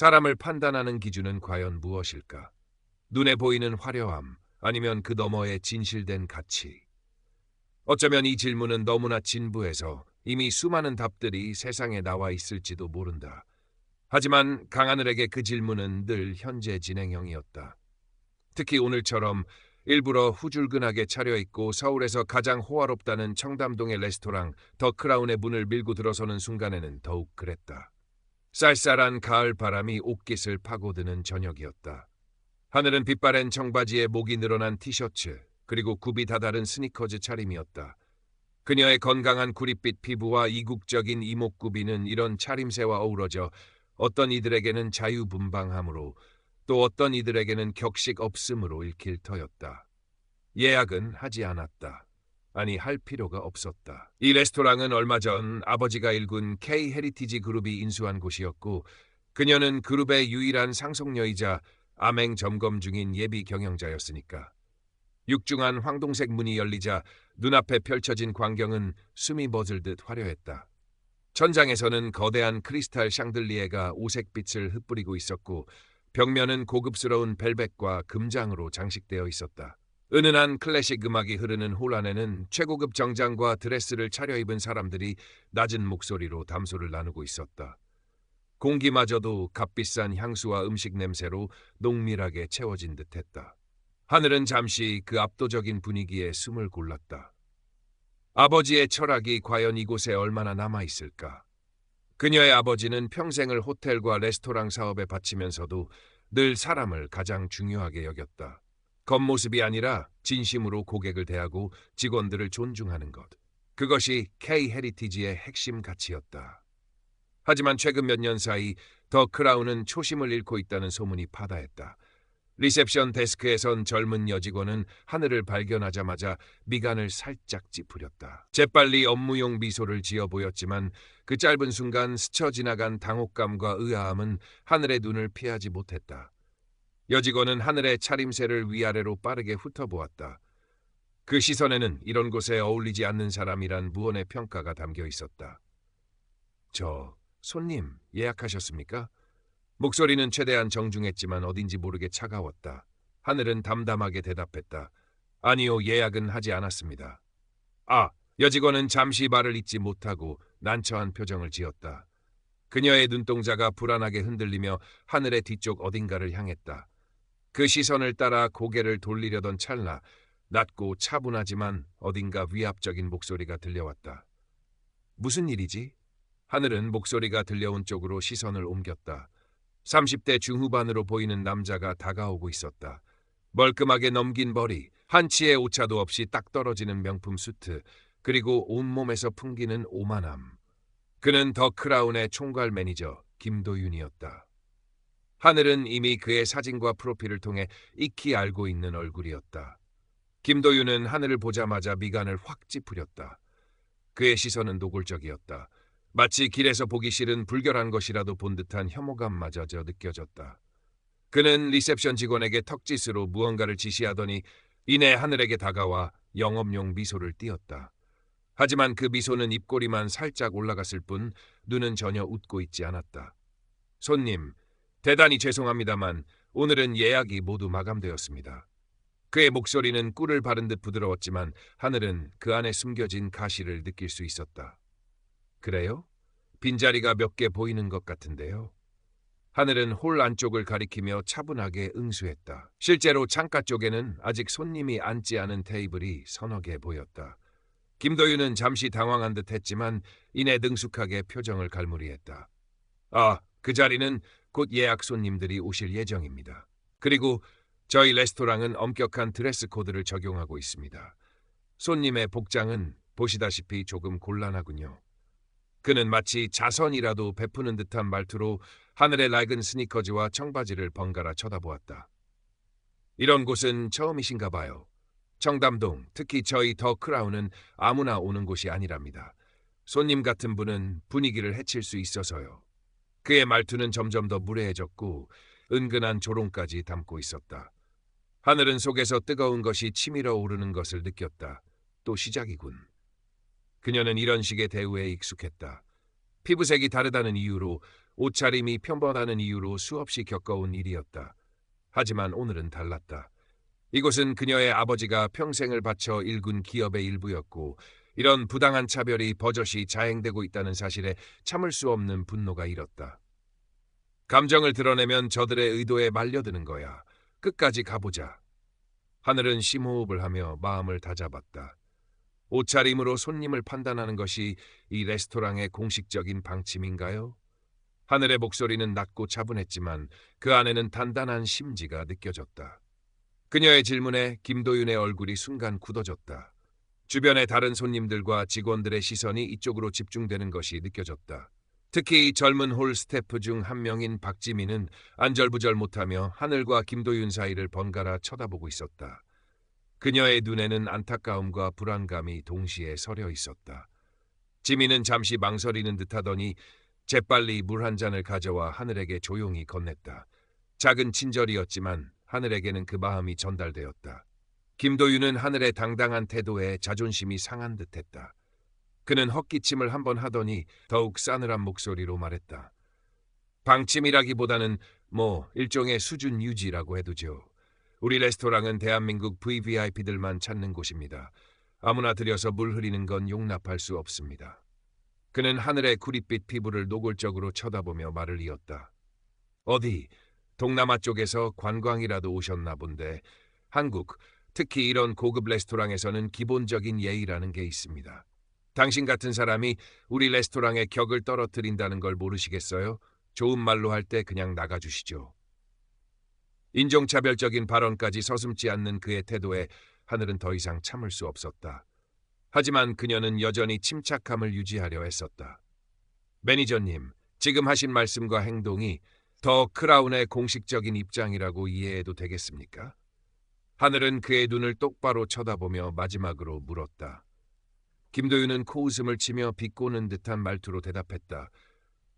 사람을 판단하는 기준은 과연 무엇일까? 눈에 보이는 화려함, 아니면 그 너머의 진실된 가치? 어쩌면 이 질문은 너무나 진부해서 이미 수많은 답들이 세상에 나와 있을지도 모른다. 하지만 강하늘에게 그 질문은 늘 현재 진행형이었다. 특히 오늘처럼 일부러 후줄근하게 차려입고 서울에서 가장 호화롭다는 청담동의 레스토랑 더 크라운의 문을 밀고 들어서는 순간에는 더욱 그랬다. 쌀쌀한 가을 바람이 옷깃을 파고드는 저녁이었다. 하늘은 빛바랜 청바지에 목이 늘어난 티셔츠 그리고 굽이 다다른 스니커즈 차림이었다. 그녀의 건강한 구릿빛 피부와 이국적인 이목구비는 이런 차림새와 어우러져 어떤 이들에게는 자유분방함으로 또 어떤 이들에게는 격식 없음으로 읽힐 터였다. 예약은 하지 않았다. 아니 할 필요가 없었다. 이 레스토랑은 얼마 전 아버지가 일군 K 헤리티지 그룹이 인수한 곳이었고 그녀는 그룹의 유일한 상속녀이자 암행 점검 중인 예비 경영자였으니까. 육중한 황동색 문이 열리자 눈앞에 펼쳐진 광경은 숨이 멎을 듯 화려했다. 천장에서는 거대한 크리스탈 샹들리에가 오색빛을 흩뿌리고 있었고 벽면은 고급스러운 벨벳과 금장으로 장식되어 있었다. 은은한 클래식 음악이 흐르는 홀 안에는 최고급 정장과 드레스를 차려입은 사람들이 낮은 목소리로 담소를 나누고 있었다. 공기마저도 값비싼 향수와 음식 냄새로 농밀하게 채워진 듯했다. 하늘은 잠시 그 압도적인 분위기에 숨을 골랐다. 아버지의 철학이 과연 이곳에 얼마나 남아 있을까? 그녀의 아버지는 평생을 호텔과 레스토랑 사업에 바치면서도 늘 사람을 가장 중요하게 여겼다. 겉모습이 아니라 진심으로 고객을 대하고 직원들을 존중하는 것. 그것이 K 헤리티지의 핵심 가치였다. 하지만 최근 몇 년 사이 더 크라운은 초심을 잃고 있다는 소문이 파다했다. 리셉션 데스크에선 젊은 여직원은 하늘을 발견하자마자 미간을 살짝 찌푸렸다. 재빨리 업무용 미소를 지어 보였지만 그 짧은 순간 스쳐 지나간 당혹감과 의아함은 하늘의 눈을 피하지 못했다. 여직원은 하늘의 차림새를 위아래로 빠르게 훑어보았다. 그 시선에는 이런 곳에 어울리지 않는 사람이란 무언의 평가가 담겨 있었다. 저 손님 예약하셨습니까? 목소리는 최대한 정중했지만 어딘지 모르게 차가웠다. 하늘은 담담하게 대답했다. 아니요, 예약은 하지 않았습니다. 아, 여직원은 잠시 말을 잇지 못하고 난처한 표정을 지었다. 그녀의 눈동자가 불안하게 흔들리며 하늘의 뒤쪽 어딘가를 향했다. 그 시선을 따라 고개를 돌리려던 찰나 낮고 차분하지만 어딘가 위압적인 목소리가 들려왔다. 무슨 일이지? 하늘은 목소리가 들려온 쪽으로 시선을 옮겼다. 30대 중후반으로 보이는 남자가 다가오고 있었다. 멀끔하게 넘긴 머리, 한치의 오차도 없이 딱 떨어지는 명품 수트, 그리고 온몸에서 풍기는 오만함. 그는 더 크라운의 총괄 매니저 김도윤이었다. 하늘은 이미 그의 사진과 프로필을 통해 익히 알고 있는 얼굴이었다. 김도윤은 하늘을 보자마자 미간을 확 찌푸렸다. 그의 시선은 노골적이었다. 마치 길에서 보기 싫은 불결한 것이라도 본 듯한 혐오감마저 느껴졌다. 그는 리셉션 직원에게 턱짓으로 무언가를 지시하더니 이내 하늘에게 다가와 영업용 미소를 띄었다. 하지만 그 미소는 입꼬리만 살짝 올라갔을 뿐 눈은 전혀 웃고 있지 않았다. 손님, 대단히 죄송합니다만 오늘은 예약이 모두 마감되었습니다. 그의 목소리는 꿀을 바른 듯 부드러웠지만 하늘은 그 안에 숨겨진 가시를 느낄 수 있었다. 그래요? 빈자리가 몇 개 보이는 것 같은데요. 하늘은 홀 안쪽을 가리키며 차분하게 응수했다. 실제로 창가 쪽에는 아직 손님이 앉지 않은 테이블이 서너 개 보였다. 김도윤은 잠시 당황한 듯 했지만 이내 능숙하게 표정을 갈무리했다. 아, 그 자리는 곧 예약 손님들이 오실 예정입니다. 그리고 저희 레스토랑은 엄격한 드레스 코드를 적용하고 있습니다. 손님의 복장은 보시다시피 조금 곤란하군요. 그는 마치 자선이라도 베푸는 듯한 말투로 하늘의 낡은 스니커즈와 청바지를 번갈아 쳐다보았다. 이런 곳은 처음이신가 봐요. 청담동, 특히 저희 더 크라운은 아무나 오는 곳이 아니랍니다. 손님 같은 분은 분위기를 해칠 수 있어서요. 그의 말투는 점점 더 무례해졌고 은근한 조롱까지 담고 있었다. 하늘은 속에서 뜨거운 것이 치밀어 오르는 것을 느꼈다. 또 시작이군. 그녀는 이런 식의 대우에 익숙했다. 피부색이 다르다는 이유로 옷차림이 편번하는 이유로 수없이 겪어온 일이었다. 하지만 오늘은 달랐다. 이곳은 그녀의 아버지가 평생을 바쳐 일군 기업의 일부였고 이런 부당한 차별이 버젓이 자행되고 있다는 사실에 참을 수 없는 분노가 일었다. 감정을 드러내면 저들의 의도에 말려드는 거야. 끝까지 가보자. 하늘은 심호흡을 하며 마음을 다잡았다. 옷차림으로 손님을 판단하는 것이 이 레스토랑의 공식적인 방침인가요? 하늘의 목소리는 낮고 차분했지만 그 안에는 단단한 심지가 느껴졌다. 그녀의 질문에 김도윤의 얼굴이 순간 굳어졌다. 주변의 다른 손님들과 직원들의 시선이 이쪽으로 집중되는 것이 느껴졌다. 특히 젊은 홀 스태프 중 한 명인 박지민은 안절부절 못하며 하늘과 김도윤 사이를 번갈아 쳐다보고 있었다. 그녀의 눈에는 안타까움과 불안감이 동시에 서려 있었다. 지민은 잠시 망설이는 듯하더니 재빨리 물 한 잔을 가져와 하늘에게 조용히 건넸다. 작은 친절이었지만 하늘에게는 그 마음이 전달되었다. 김도윤은 하늘의 당당한 태도에 자존심이 상한 듯했다. 그는 헛기침을 한 번 하더니 더욱 싸늘한 목소리로 말했다. 방침이라기보다는 뭐 일종의 수준 유지라고 해두죠. 우리 레스토랑은 대한민국 VVIP들만 찾는 곳입니다. 아무나 들여서 물 흐리는 건 용납할 수 없습니다. 그는 하늘의 구릿빛 피부를 노골적으로 쳐다보며 말을 이었다. 어디 동남아 쪽에서 관광이라도 오셨나 본데 한국, 특히 이런 고급 레스토랑에서는 기본적인 예의라는 게 있습니다. 당신 같은 사람이 우리 레스토랑의 격을 떨어뜨린다는 걸 모르시겠어요? 좋은 말로 할 때 그냥 나가주시죠. 인종차별적인 발언까지 서슴지 않는 그의 태도에 하늘은 더 이상 참을 수 없었다. 하지만 그녀는 여전히 침착함을 유지하려 했었다. 매니저님, 지금 하신 말씀과 행동이 더 크라운의 공식적인 입장이라고 이해해도 되겠습니까? 하늘은 그의 눈을 똑바로 쳐다보며 마지막으로 물었다. 김도윤은 코웃음을 치며 비꼬는 듯한 말투로 대답했다.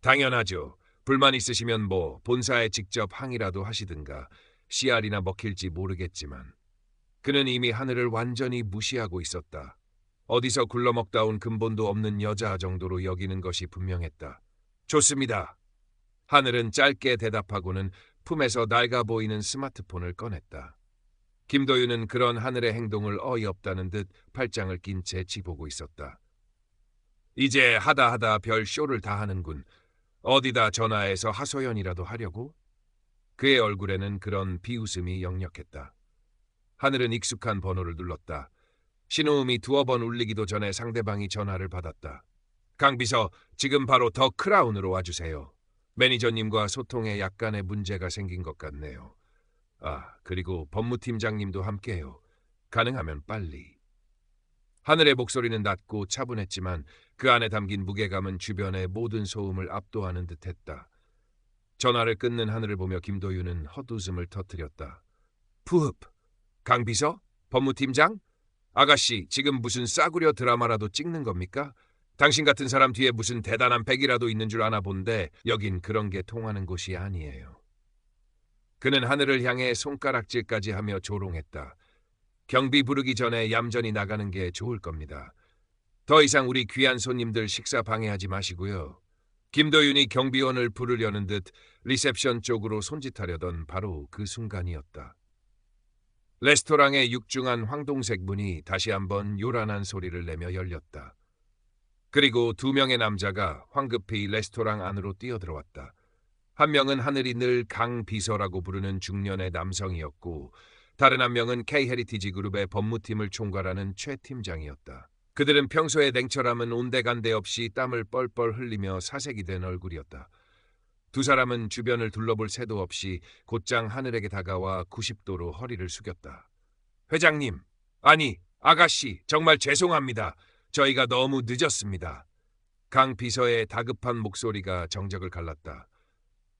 당연하죠. 불만 있으시면 뭐 본사에 직접 항의라도 하시든가 씨알이나 먹힐지 모르겠지만 그는 이미 하늘을 완전히 무시하고 있었다. 어디서 굴러먹다 온 근본도 없는 여자 정도로 여기는 것이 분명했다. 좋습니다. 하늘은 짧게 대답하고는 품에서 낡아 보이는 스마트폰을 꺼냈다. 김도윤은 그런 하늘의 행동을 어이없다는 듯 팔짱을 낀 채 지보고 있었다. 이제 하다 하다 별 쇼를 다 하는군. 어디다 전화해서 하소연이라도 하려고? 그의 얼굴에는 그런 비웃음이 역력했다. 하늘은 익숙한 번호를 눌렀다. 신호음이 두어 번 울리기도 전에 상대방이 전화를 받았다. 강 비서, 지금 바로 더 크라운으로 와주세요. 매니저님과 소통에 약간의 문제가 생긴 것 같네요. 아, 그리고 법무팀장님도 함께해요. 가능하면 빨리. 하늘의 목소리는 낮고 차분했지만 그 안에 담긴 무게감은 주변의 모든 소음을 압도하는 듯했다. 전화를 끊는 하늘을 보며 김도윤은 헛웃음을 터뜨렸다. 푸흡. 강 비서? 법무팀장? 아가씨, 지금 무슨 싸구려 드라마라도 찍는 겁니까? 당신 같은 사람 뒤에 무슨 대단한 백이라도 있는 줄 아나 본데 여긴 그런 게 통하는 곳이 아니에요. 그는 하늘을 향해 손가락질까지 하며 조롱했다. 경비 부르기 전에 얌전히 나가는 게 좋을 겁니다. 더 이상 우리 귀한 손님들 식사 방해하지 마시고요. 김도윤이 경비원을 부르려는 듯 리셉션 쪽으로 손짓하려던 바로 그 순간이었다. 레스토랑의 육중한 황동색 문이 다시 한번 요란한 소리를 내며 열렸다. 그리고 두 명의 남자가 황급히 레스토랑 안으로 뛰어들어왔다. 한 명은 하늘이 늘 강 비서라고 부르는 중년의 남성이었고 다른 한 명은 K 헤리티지 그룹의 법무팀을 총괄하는 최 팀장이었다. 그들은 평소에 냉철함은 온데간데 없이 땀을 뻘뻘 흘리며 사색이 된 얼굴이었다. 두 사람은 주변을 둘러볼 새도 없이 곧장 하늘에게 다가와 90도로 허리를 숙였다. 회장님, 아니, 아가씨, 정말 죄송합니다. 저희가 너무 늦었습니다. 강 비서의 다급한 목소리가 정적을 갈랐다.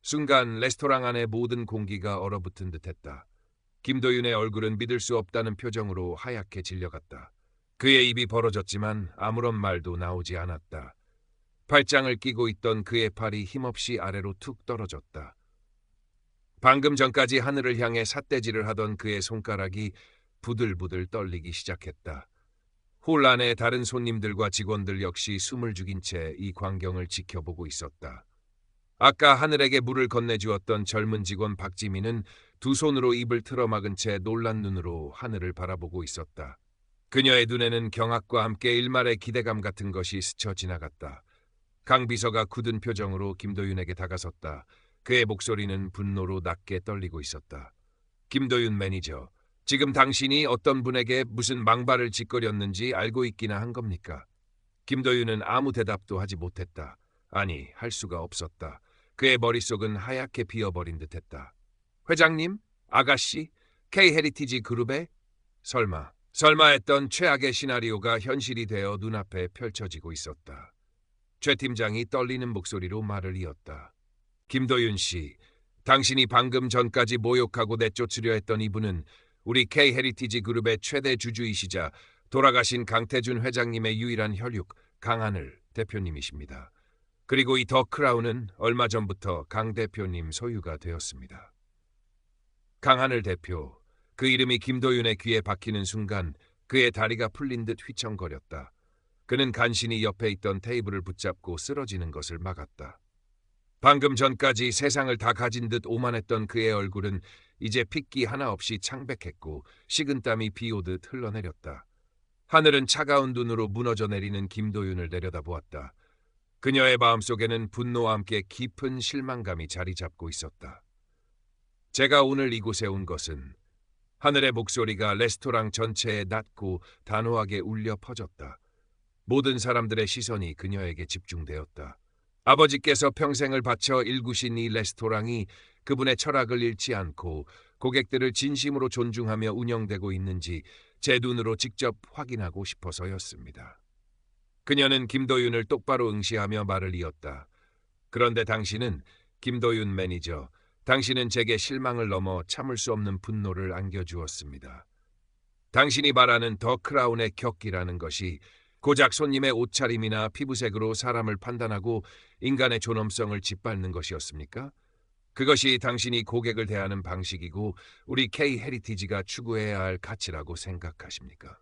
순간 레스토랑 안의 모든 공기가 얼어붙은 듯했다. 김도윤의 얼굴은 믿을 수 없다는 표정으로 하얗게 질려갔다. 그의 입이 벌어졌지만 아무런 말도 나오지 않았다. 팔짱을 끼고 있던 그의 팔이 힘없이 아래로 툭 떨어졌다. 방금 전까지 하늘을 향해 삿대질을 하던 그의 손가락이 부들부들 떨리기 시작했다. 홀 안의 다른 손님들과 직원들 역시 숨을 죽인 채 이 광경을 지켜보고 있었다. 아까 하늘에게 물을 건네주었던 젊은 직원 박지민은 두 손으로 입을 틀어막은 채 놀란 눈으로 하늘을 바라보고 있었다. 그녀의 눈에는 경악과 함께 일말의 기대감 같은 것이 스쳐 지나갔다. 강 비서가 굳은 표정으로 김도윤에게 다가섰다. 그의 목소리는 분노로 낮게 떨리고 있었다. 김도윤 매니저, 지금 당신이 어떤 분에게 무슨 망발을 짓거렸는지 알고 있기나 한 겁니까? 김도윤은 아무 대답도 하지 못했다. 아니, 할 수가 없었다. 그의 머릿속은 하얗게 비어버린 듯했다. 회장님? 아가씨? K 헤리티지 그룹에? 설마, 설마 했던 최악의 시나리오가 현실이 되어 눈앞에 펼쳐지고 있었다. 최 팀장이 떨리는 목소리로 말을 이었다. 김도윤 씨, 당신이 방금 전까지 모욕하고 내쫓으려 했던 이분은 우리 K 헤리티지 그룹의 최대 주주이시자 돌아가신 강태준 회장님의 유일한 혈육 강하늘 대표님이십니다. 그리고 이 더 크라운은 얼마 전부터 강 대표님 소유가 되었습니다. 강하늘 대표, 그 이름이 김도윤의 귀에 박히는 순간 그의 다리가 풀린 듯 휘청거렸다. 그는 간신히 옆에 있던 테이블을 붙잡고 쓰러지는 것을 막았다. 방금 전까지 세상을 다 가진 듯 오만했던 그의 얼굴은 이제 핏기 하나 없이 창백했고 식은땀이 비오듯 흘러내렸다. 하늘은 차가운 눈으로 무너져 내리는 김도윤을 내려다보았다. 그녀의 마음속에는 분노와 함께 깊은 실망감이 자리 잡고 있었다. 제가 오늘 이곳에 온 것은 하늘의 목소리가 레스토랑 전체에 낮고 단호하게 울려 퍼졌다. 모든 사람들의 시선이 그녀에게 집중되었다. 아버지께서 평생을 바쳐 일구신 이 레스토랑이 그분의 철학을 잃지 않고 고객들을 진심으로 존중하며 운영되고 있는지 제 눈으로 직접 확인하고 싶어서였습니다. 그녀는 김도윤을 똑바로 응시하며 말을 이었다. 그런데 당신은 김도윤 매니저, 당신은 제게 실망을 넘어 참을 수 없는 분노를 안겨주었습니다. 당신이 말하는 더 크라운의 격기라는 것이 고작 손님의 옷차림이나 피부색으로 사람을 판단하고 인간의 존엄성을 짓밟는 것이었습니까? 그것이 당신이 고객을 대하는 방식이고 우리 K 헤리티지가 추구해야 할 가치라고 생각하십니까?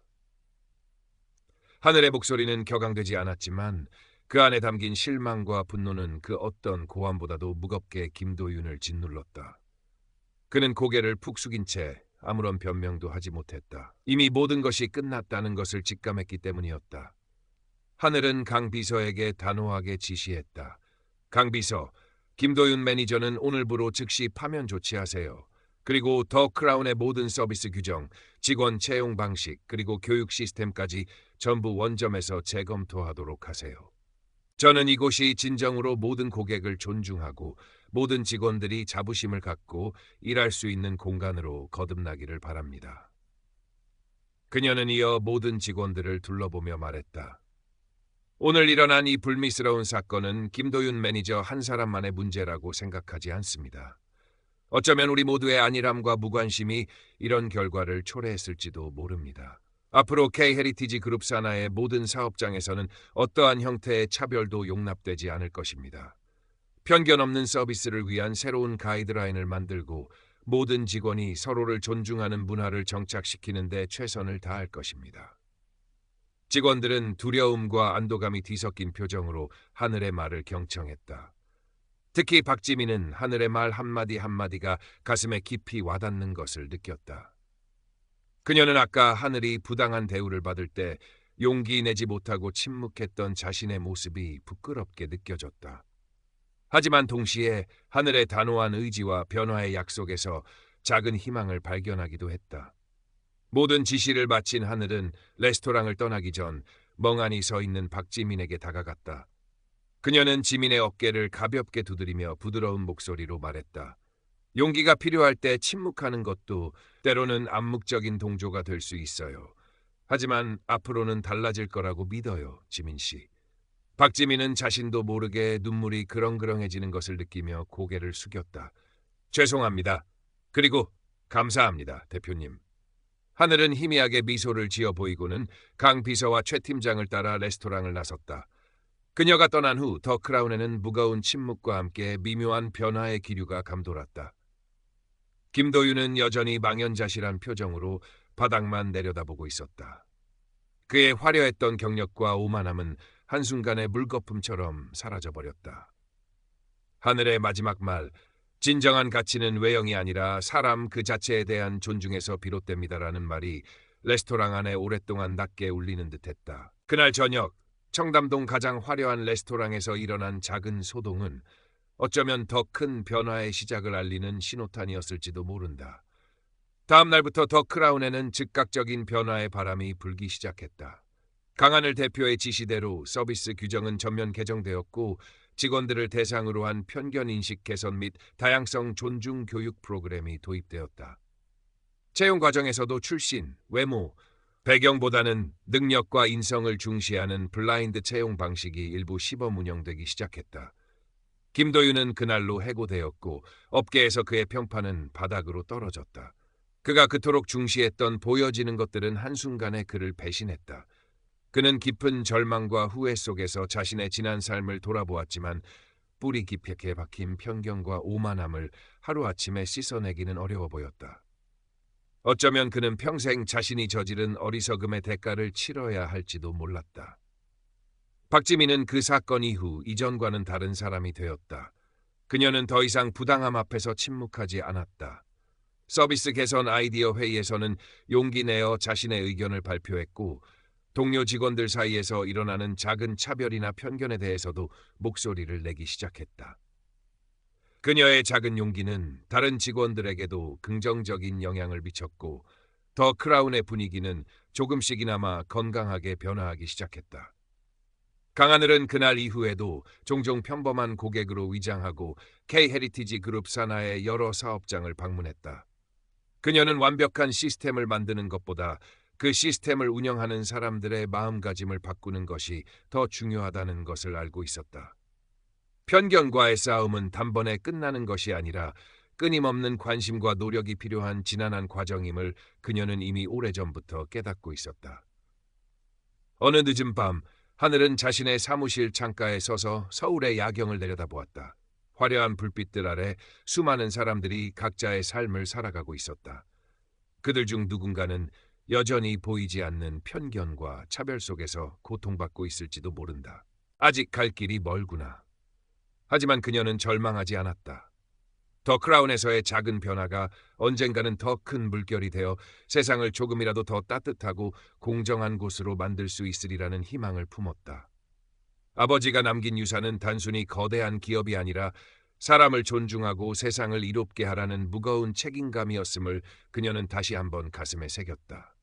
하늘의 목소리는 격앙되지 않았지만 그 안에 담긴 실망과 분노는 그 어떤 고함보다도 무겁게 김도윤을 짓눌렀다. 그는 고개를 푹 숙인 채 아무런 변명도 하지 못했다. 이미 모든 것이 끝났다는 것을 직감했기 때문이었다. 하늘은 강 비서에게 단호하게 지시했다. 강 비서, 김도윤 매니저는 오늘부로 즉시 파면 조치하세요. 그리고 더 크라운의 모든 서비스 규정, 직원 채용 방식, 그리고 교육 시스템까지 전부 원점에서 재검토하도록 하세요. 저는 이곳이 진정으로 모든 고객을 존중하고 모든 직원들이 자부심을 갖고 일할 수 있는 공간으로 거듭나기를 바랍니다. 그녀는 이어 모든 직원들을 둘러보며 말했다. 오늘 일어난 이 불미스러운 사건은 김도윤 매니저 한 사람만의 문제라고 생각하지 않습니다. 어쩌면 우리 모두의 안일함과 무관심이 이런 결과를 초래했을지도 모릅니다. 앞으로 K 헤리티지 그룹 산하의 모든 사업장에서는 어떠한 형태의 차별도 용납되지 않을 것입니다. 편견 없는 서비스를 위한 새로운 가이드라인을 만들고 모든 직원이 서로를 존중하는 문화를 정착시키는 데 최선을 다할 것입니다. 직원들은 두려움과 안도감이 뒤섞인 표정으로 하늘의 말을 경청했다. 특히 박지민은 하늘의 말 한마디 한마디가 가슴에 깊이 와닿는 것을 느꼈다. 그녀는 아까 하늘이 부당한 대우를 받을 때 용기 내지 못하고 침묵했던 자신의 모습이 부끄럽게 느껴졌다. 하지만 동시에 하늘의 단호한 의지와 변화의 약속에서 작은 희망을 발견하기도 했다. 모든 지시를 마친 하늘은 레스토랑을 떠나기 전 멍하니 서 있는 박지민에게 다가갔다. 그녀는 지민의 어깨를 가볍게 두드리며 부드러운 목소리로 말했다. 용기가 필요할 때 침묵하는 것도 때로는 암묵적인 동조가 될 수 있어요. 하지만 앞으로는 달라질 거라고 믿어요, 지민 씨. 박지민은 자신도 모르게 눈물이 그렁그렁해지는 것을 느끼며 고개를 숙였다. 죄송합니다. 그리고 감사합니다, 대표님. 하늘은 희미하게 미소를 지어 보이고는 강 비서와 최 팀장을 따라 레스토랑을 나섰다. 그녀가 떠난 후 더 크라운에는 무거운 침묵과 함께 미묘한 변화의 기류가 감돌았다. 김도윤은 여전히 망연자실한 표정으로 바닥만 내려다보고 있었다. 그의 화려했던 경력과 오만함은 한순간에 물거품처럼 사라져버렸다. 하늘의 마지막 말, 진정한 가치는 외형이 아니라 사람 그 자체에 대한 존중에서 비롯됩니다라는 말이 레스토랑 안에 오랫동안 낮게 울리는 듯했다. 그날 저녁 청담동 가장 화려한 레스토랑에서 일어난 작은 소동은 어쩌면 더 큰 변화의 시작을 알리는 신호탄이었을지도 모른다. 다음 날부터 더 크라운에는 즉각적인 변화의 바람이 불기 시작했다. 강한을 대표의 지시대로 서비스 규정은 전면 개정되었고 직원들을 대상으로 한 편견 인식 개선 및 다양성 존중 교육 프로그램이 도입되었다. 채용 과정에서도 출신, 외모, 배경보다는 능력과 인성을 중시하는 블라인드 채용 방식이 일부 시범 운영되기 시작했다. 김도윤은 그날로 해고되었고 업계에서 그의 평판은 바닥으로 떨어졌다. 그가 그토록 중시했던 보여지는 것들은 한순간에 그를 배신했다. 그는 깊은 절망과 후회 속에서 자신의 지난 삶을 돌아보았지만 뿌리 깊게 박힌 편견과 오만함을 하루아침에 씻어내기는 어려워 보였다. 어쩌면 그는 평생 자신이 저지른 어리석음의 대가를 치러야 할지도 몰랐다. 박지민은 그 사건 이후 이전과는 다른 사람이 되었다. 그녀는 더 이상 부당함 앞에서 침묵하지 않았다. 서비스 개선 아이디어 회의에서는 용기 내어 자신의 의견을 발표했고 동료 직원들 사이에서 일어나는 작은 차별이나 편견에 대해서도 목소리를 내기 시작했다. 그녀의 작은 용기는 다른 직원들에게도 긍정적인 영향을 미쳤고 더 크라운의 분위기는 조금씩이나마 건강하게 변화하기 시작했다. 강하늘은 그날 이후에도 종종 평범한 고객으로 위장하고 K 헤리티지 그룹 산하의 여러 사업장을 방문했다. 그녀는 완벽한 시스템을 만드는 것보다 그 시스템을 운영하는 사람들의 마음가짐을 바꾸는 것이 더 중요하다는 것을 알고 있었다. 편견과의 싸움은 단번에 끝나는 것이 아니라 끊임없는 관심과 노력이 필요한 지난한 과정임을 그녀는 이미 오래전부터 깨닫고 있었다. 어느 늦은 밤 하늘은 자신의 사무실 창가에 서서 서울의 야경을 내려다보았다. 화려한 불빛들 아래 수많은 사람들이 각자의 삶을 살아가고 있었다. 그들 중 누군가는 여전히 보이지 않는 편견과 차별 속에서 고통받고 있을지도 모른다. 아직 갈 길이 멀구나. 하지만 그녀는 절망하지 않았다. 더 크라운에서의 작은 변화가 언젠가는 더 큰 물결이 되어 세상을 조금이라도 더 따뜻하고 공정한 곳으로 만들 수 있으리라는 희망을 품었다. 아버지가 남긴 유산은 단순히 거대한 기업이 아니라 사람을 존중하고 세상을 이롭게 하라는 무거운 책임감이었음을 그녀는 다시 한번 가슴에 새겼다.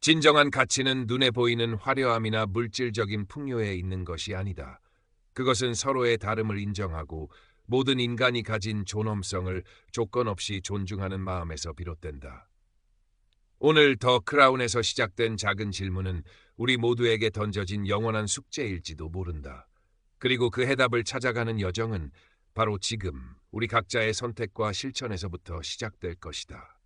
진정한 가치는 눈에 보이는 화려함이나 물질적인 풍요에 있는 것이 아니다. 그것은 서로의 다름을 인정하고 모든 인간이 가진 존엄성을 조건 없이 존중하는 마음에서 비롯된다. 오늘 더 크라운에서 시작된 작은 질문은 우리 모두에게 던져진 영원한 숙제일지도 모른다. 그리고 그 해답을 찾아가는 여정은 바로 지금 우리 각자의 선택과 실천에서부터 시작될 것이다.